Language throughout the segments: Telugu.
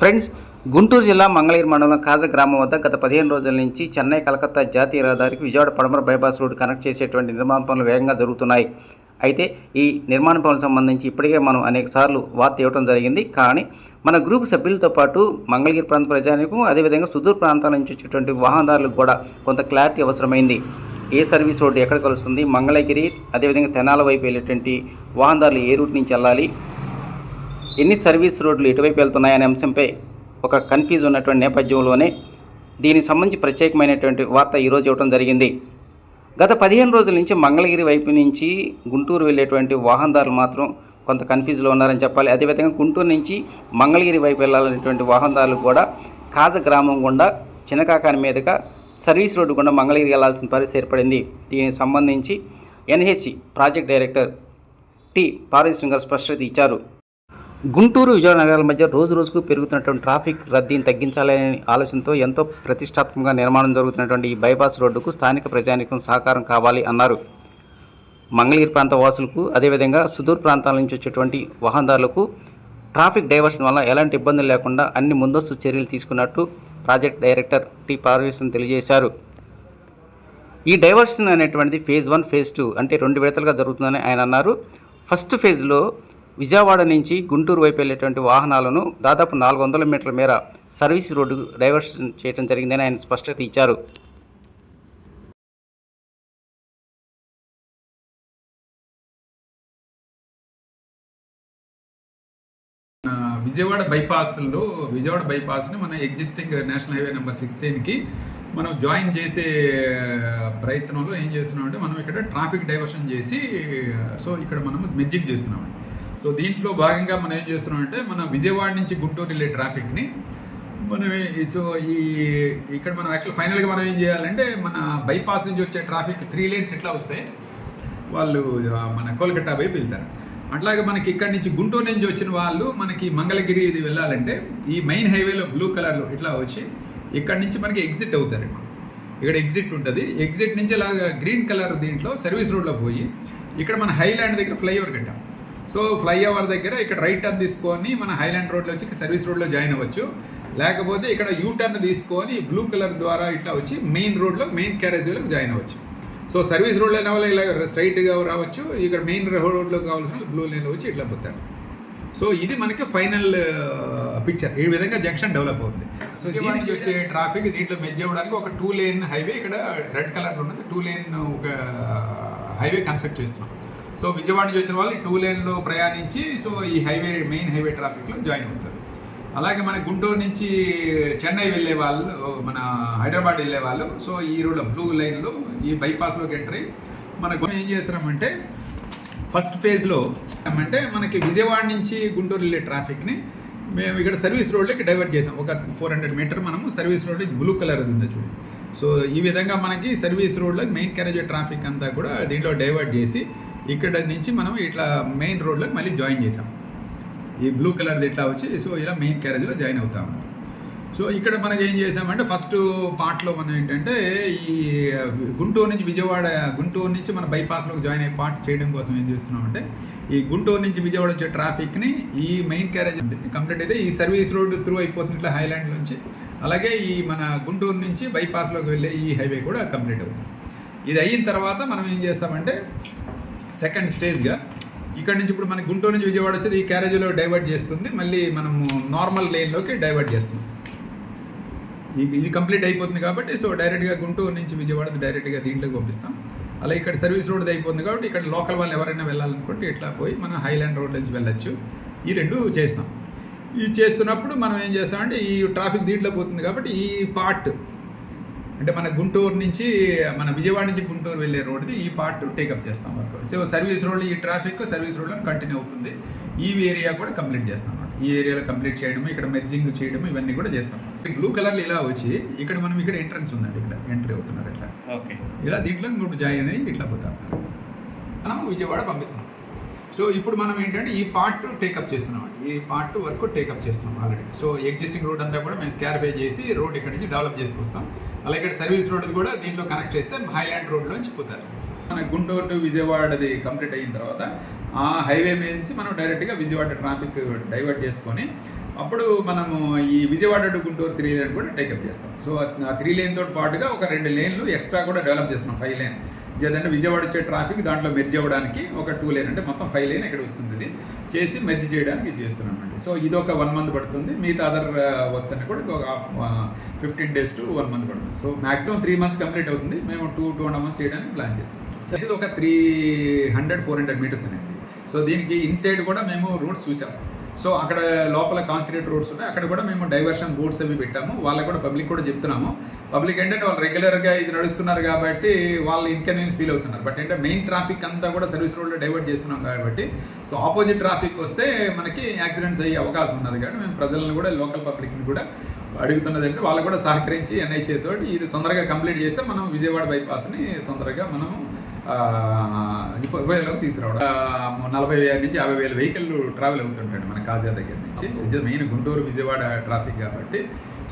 ఫ్రెండ్స్ గుంటూరు జిల్లా మంగళగిరి మండలం కాజ గ్రామం వద్ద గత పదిహేను రోజుల నుంచి చెన్నై కలకత్తా జాతీయ రహదారికి విజయవాడ పడమర బైపాస్ రోడ్ కనెక్ట్ చేసేటువంటి నిర్మాణ పనులు వేగంగా జరుగుతున్నాయి. అయితే ఈ నిర్మాణ పనులకు సంబంధించి ఇప్పటికే మనం అనేక సార్లు వార్త ఇవ్వడం జరిగింది. కానీ మన గ్రూప్ సభ్యులతో పాటు మంగళగిరి ప్రాంత ప్రజానికం అదేవిధంగా సుదూర ప్రాంతాల నుంచి వచ్చేటువంటి వాహనదారులకు కూడా కొంత క్లారిటీ అవసరమైంది. ఏ సర్వీస్ రోడ్డు ఎక్కడ కలుస్తుంది? మంగళగిరి అదేవిధంగా తెనాల వైపు వెళ్ళేటువంటి వాహనదారులు ఏ రూట్ నుంచి వెళ్ళాలి? ఎన్ని సర్వీస్ రోడ్లు ఎటువైపు వెళ్తున్నాయనే అంశంపై ఒక కన్ఫ్యూజ్ ఉన్నటువంటి నేపథ్యంలోనే దీనికి సంబంధించి ప్రత్యేకమైనటువంటి వార్త ఈరోజు ఇవ్వడం జరిగింది. గత పదిహేను రోజుల నుంచి మంగళగిరి వైపు నుంచి గుంటూరు వెళ్ళేటువంటి వాహనదారులు మాత్రం కొంత కన్ఫ్యూజ్లో ఉన్నారని చెప్పాలి. అదేవిధంగా గుంటూరు నుంచి మంగళగిరి వైపు వెళ్ళాలనేటువంటి వాహనదారులు కూడా కాజ గ్రామం గుండా చిన్నకాకాని మీదుగా సర్వీస్ రోడ్డు గుండా మంగళగిరి వెళ్ళాల్సిన పరిస్థితి ఏర్పడింది. దీనికి సంబంధించి NHC project director T. Parvatheeswaram స్పష్టత ఇచ్చారు. గుంటూరు విజయవాడ నగరాల మధ్య రోజు రోజుకు పెరుగుతున్నటువంటి ట్రాఫిక్ రద్దీని తగ్గించాలనే ఆలోచనతో ఎంతో ప్రతిష్టాత్మకంగా నిర్మాణం జరుగుతున్నటువంటి ఈ బైపాస్ రోడ్డుకు స్థానిక ప్రజానికం సహకారం కావాలి అన్నారు. మంగళగిరి ప్రాంత వాసులకు అదేవిధంగా సుదూర్ ప్రాంతాల నుంచి వచ్చేటువంటి వాహనదారులకు ట్రాఫిక్ డైవర్షన్ వల్ల ఎలాంటి ఇబ్బందులు లేకుండా అన్ని ముందస్తు చర్యలు తీసుకున్నట్టు ప్రాజెక్ట్ డైరెక్టర్ టి పార్వేశ్వరం తెలియజేశారు. ఈ డైవర్షన్ అనేటువంటిది ఫేజ్ వన్ ఫేజ్ టూ అంటే రెండు విడతలుగా జరుగుతుందని ఆయన అన్నారు. ఫస్ట్ ఫేజ్లో విజయవాడ నుంచి గుంటూరు వైపు వెళ్ళేటువంటి వాహనాలను దాదాపు నాలుగు వందల మీటర్ల మేర సర్వీస్ రోడ్డు డైవర్షన్ చేయడం జరిగిందని ఆయన స్పష్టత ఇచ్చారు. విజయవాడ బైపాస్లో విజయవాడ బైపాస్ని మన ఎగ్జిస్టింగ్ నేషనల్ హైవే నెంబర్ సిక్స్టీన్కి మనం జాయిన్ చేసే ప్రయత్నంలో ఏం చేస్తున్నాం అంటే మనం ఇక్కడ ట్రాఫిక్ డైవర్షన్ చేసి సో ఇక్కడ మనం మెజ్జింగ్ చేస్తున్నామండి. సో దీంట్లో భాగంగా మనం ఏం చేస్తున్నామంటే మన విజయవాడ నుంచి గుంటూరు వెళ్ళే ట్రాఫిక్ని మనం సో ఈ ఇక్కడ మనం యాక్చువల్ ఫైనల్గా మనం ఏం చేయాలంటే మన బైపాస్ నుంచి వచ్చే ట్రాఫిక్ త్రీ లేన్స్ ఎట్లా వస్తాయి? వాళ్ళు మన కోల్కట్టా వైపు వెళ్తారు. అట్లాగే మనకి ఇక్కడ నుంచి గుంటూరు నుంచి వచ్చిన వాళ్ళు మనకి మంగళగిరి ఇది వెళ్ళాలంటే ఈ మెయిన్ హైవేలో బ్లూ కలర్లో ఇట్లా వచ్చి ఇక్కడ నుంచి మనకి ఎగ్జిట్ అవుతారు. ఇక్కడ ఎగ్జిట్ ఉంటుంది. ఎగ్జిట్ నుంచి ఇలాగ గ్రీన్ కలర్ దీంట్లో సర్వీస్ రోడ్లో పోయి ఇక్కడ మన హైలాండ్ దగ్గర ఫ్లైఓవర్ కట్టాం. సో ఫ్లైఓవర్ దగ్గర ఇక్కడ రైట్ టర్న్ తీసుకొని మన హైలాండ్ రోడ్లో వచ్చి సర్వీస్ రోడ్లో జాయిన్ అవ్వచ్చు. లేకపోతే ఇక్కడ యూ టర్న్ తీసుకొని బ్లూ కలర్ ద్వారా ఇట్లా వచ్చి మెయిన్ రోడ్లో మెయిన్ క్యారేజ్లో జాయిన్ అవ్వచ్చు. సో సర్వీస్ రోడ్లో అయిన వాళ్ళు ఇలా స్ట్రైట్గా రావచ్చు. ఇక్కడ మెయిన్ రోడ్లో కావాల్సిన బ్లూ లైన్లో వచ్చి ఇట్లా పోతారు. సో ఇది మనకి ఫైనల్ పిక్చర్ ఈ విధంగా జంక్షన్ డెవలప్ అవుతుంది. సో దీని నుంచి వచ్చే ట్రాఫిక్ దీంట్లో మెజ్ అవ్వడానికి ఒక టూ లేన్ హైవే ఇక్కడ రెడ్ కలర్లో ఉన్నది. టూ లేన్ ఒక హైవే కన్స్ట్రక్ట్ చేస్తున్నాం. సో విజయవాడ నుంచి వచ్చిన వాళ్ళు టూ లేన్లో ప్రయాణించి సో ఈ హైవే మెయిన్ హైవే ట్రాఫిక్లో జాయిన్ అవుతారు. అలాగే మన గుంటూరు నుంచి చెన్నై వెళ్ళే వాళ్ళు మన హైదరాబాద్ వెళ్ళే వాళ్ళు సో ఈ రోడ్ బ్లూ లైన్లో ఈ బైపాస్లోకి ఎంటర్ అయ్యి మనకు ఏం చేస్తున్నామంటే ఫస్ట్ ఫేజ్లో అంటే మనకి విజయవాడ నుంచి గుంటూరు వెళ్ళే ట్రాఫిక్ని మేము ఇక్కడ సర్వీస్ రోడ్లోకి డైవర్ట్ చేసాం. ఒక ఫోర్ హండ్రెడ్ మీటర్ మనము సర్వీస్ రోడ్ బ్లూ కలర్ ఉంది చూడండి సో ఈ విధంగా మనకి సర్వీస్ రోడ్లకు మెయిన్ క్యారేజ్ ట్రాఫిక్ అంతా కూడా దీంట్లో డైవర్ట్ చేసి ఇక్కడ నుంచి మనం ఇట్లా మెయిన్ రోడ్లకు మళ్ళీ జాయిన్ చేసాం ఈ బ్లూ కలర్ది ఇట్లా వచ్చి సో ఇలా మెయిన్ క్యారేజ్లో జాయిన్ అవుతా ఉన్నారు సో ఇక్కడ మనకి ఏం చేసామంటే ఫస్ట్ పార్ట్లో మనం ఏంటంటే ఈ గుంటూరు నుంచి విజయవాడ గుంటూరు నుంచి మన బైపాస్లోకి జాయిన్ అయ్యే పార్ట్ చేయడం కోసం ఏం చేస్తున్నామంటే ఈ గుంటూరు నుంచి విజయవాడ వచ్చే ట్రాఫిక్ని ఈ మెయిన్ క్యారేజ్ కంప్లీట్ అయితే ఈ సర్వీస్ రోడ్ త్రూ అయిపోతుంది ఇట్లా హైలాండ్ నుంచి అలాగే ఈ మన గుంటూరు నుంచి బైపాస్లోకి వెళ్ళే ఈ హైవే కూడా కంప్లీట్ అవుతుంది. ఇది అయిన తర్వాత మనం ఏం చేస్తామంటే సెకండ్ స్టేజ్గా ఇక్కడ నుంచి ఇప్పుడు మన గుంటూరు నుంచి విజయవాడ వచ్చేది ఈ క్యారేజీలో డైవర్ట్ చేస్తుంది మళ్ళీ మనము నార్మల్ లేన్లోకి డైవర్ట్ చేస్తుంది ఇది కంప్లీట్ అయిపోతుంది కాబట్టి సో డైరెక్ట్గా గుంటూరు నుంచి విజయవాడ డైరెక్ట్గా దీంట్లోకి పంపిస్తాం. అలా ఇక్కడ సర్వీస్ రోడ్ అయిపోతుంది కాబట్టి ఇక్కడ లోకల్ వాళ్ళు ఎవరైనా వెళ్ళాలనుకుంటే ఇట్లా పోయి మనం హైలాండ్ రోడ్ నుంచి వెళ్ళొచ్చు. ఈ రెండు చేస్తాం. ఇది చేస్తున్నప్పుడు మనం ఏం చేస్తామంటే ఈ ట్రాఫిక్ దీంట్లో పోతుంది కాబట్టి ఈ పార్ట్ అంటే మన గుంటూరు నుంచి మన విజయవాడ నుంచి గుంటూరు వెళ్ళే రోడ్ది ఈ పార్ట్ టేకప్ చేస్తాం వర్క్ సో సర్వీస్ రోడ్ ఈ ట్రాఫిక్ సర్వీస్ రోడ్లో కంటిన్యూ అవుతుంది. ఈ ఏరియా కూడా కంప్లీట్ చేస్తాం అన్నమాట. ఈ ఏరియాలో కంప్లీట్ చేయడం ఇక్కడ మెర్జింగ్ చేయడం ఇవన్నీ కూడా చేస్తాం బ్లూ కలర్లో ఇలా వచ్చి ఇక్కడ మనం ఇక్కడ ఎంట్రన్స్ ఉందండి ఇక్కడ ఎంట్రీ అవుతున్నారు ఇట్లా. ఓకే ఇలా దీంట్లో ఇంకోటి జాయిన్ అయ్యి ఇట్లా పోతాం. మనం విజయవాడ పంపిస్తాం. సో ఇప్పుడు మనం ఏంటంటే ఈ పార్ట్ టేకప్ చేస్తున్నాం ఈ పార్ట్ వరకు టేకప్ చేస్తున్నాం ఆల్రెడీ సో ఎగ్జిస్టింగ్ రోడ్ అంతా కూడా మేము స్కారిఫై చేసి రోడ్ ఇక్కడ నుంచి డెవలప్ చేసుకొస్తాం. అలాగే ఇక్కడ సర్వీస్ రోడ్ కూడా దీంట్లో కనెక్ట్ చేస్తే హైలాండ్ రోడ్లోంచి పోతారు. మన గుంటూరు టు విజయవాడది కంప్లీట్ అయిన తర్వాత ఆ హైవే మీద నుంచి మనం డైరెక్ట్గా విజయవాడ ట్రాఫిక్ డైవర్ట్ చేసుకొని అప్పుడు మనము ఈ Vijayawada to Guntur three lane కూడా టేకప్ చేస్తాం. సో ఆ త్రీ లేన్ తోటి పాటుగా ఒక రెండు లేన్లు ఎక్స్ట్రా కూడా డెవలప్ చేస్తున్నాం ఫైవ్ లేన్ ఏదంటే విజయవాడ వచ్చే ట్రాఫిక్ దాంట్లో మెర్జ్ అవ్వడానికి ఒక టూ లేన్ అంటే మొత్తం ఫైవ్ లేన్ ఇక్కడ వస్తుంది ఇది. చేసి మెర్జ్ చేయడానికి చేస్తున్నామండి చేస్తున్నాం అండి సో ఇది ఒక వన్ మంత్ పడుతుంది. మిగతా అదర్ వర్క్స్ అన్ని కూడా ఒక fifteen days to one month పడుతుంది. So maximum three months complete అవుతుంది. మేము టూ టూ అండ్ మంత్స్ చేయడానికి ప్లాన్ చేస్తున్నాం సో ఇది ఒక three hundred four hundred metres అనేది. సో దీనికి ఇన్సైడ్ కూడా మేము రూట్స్ చూసాం. సో అక్కడ లోపల కాంక్రీట్ రోడ్స్ ఉన్నాయి. అక్కడ కూడా మేము డైవర్షన్ బోర్డ్స్ అవి పెట్టాము. వాళ్ళకి కూడా పబ్లిక్ కూడా చెప్తున్నాము. పబ్లిక్ ఏంటంటే వాళ్ళు రెగ్యులర్గా ఇది నడుస్తున్నారు కాబట్టి వాళ్ళు ఇన్కన్వీనియన్స్ ఫీల్ అవుతున్నారు. బట్ అంటే మెయిన్ ట్రాఫిక్ అంతా కూడా సర్వీస్ రోడ్లో డైవర్ట్ చేస్తున్నాం కాబట్టి సో ఆపోజిట్ ట్రాఫిక్ వస్తే మనకి యాక్సిడెంట్స్ అయ్యే అవకాశం ఉన్నది కాబట్టి మేము ప్రజలను కూడా లోకల్ పబ్లిక్ని కూడా అడుగుతున్నది అంటే వాళ్ళు కూడా సహకరించి ఎన్ఐచే తోటి ఇది తొందరగా కంప్లీట్ చేస్తే మనం విజయవాడ బైపాస్ని తొందరగా మనం ఉపయోగంలోకి తీసుకురావడం. నలభై వేల నుంచి యాభై వేల వెహికల్ ట్రావెల్ అవుతుంటాడు మన కాజా దగ్గర నుంచి. ఇది మెయిన్ గుంటూరు విజయవాడ ట్రాఫిక్ కాబట్టి.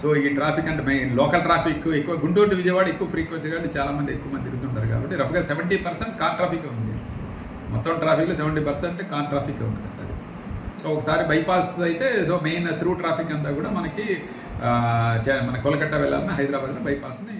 సో ఈ ట్రాఫిక్ అంటే మెయిన్ లోకల్ ట్రాఫిక్ ఎక్కువ గుంటూరు టు విజయవాడ ఎక్కువ ఫ్రీక్వెన్సీ కాబట్టి చాలా మంది ఎక్కువ మంది తిరుగుతుంటారు కాబట్టి రఫ్గా సెవెంటీ పర్సెంట్ కార్ ట్రాఫిక్ ఉంది. మొత్తం ట్రాఫిక్లో సెవెంటీ పర్సెంట్ కార్ ట్రాఫిక్ ఉంది అది. సో ఒకసారి బైపాస్ అయితే సో మెయిన్ త్రూ ట్రాఫిక్ అంతా కూడా మనకి మన కోలకట్ట వెళ్ళాలన్నా హైదరాబాద్లో బైపాస్ని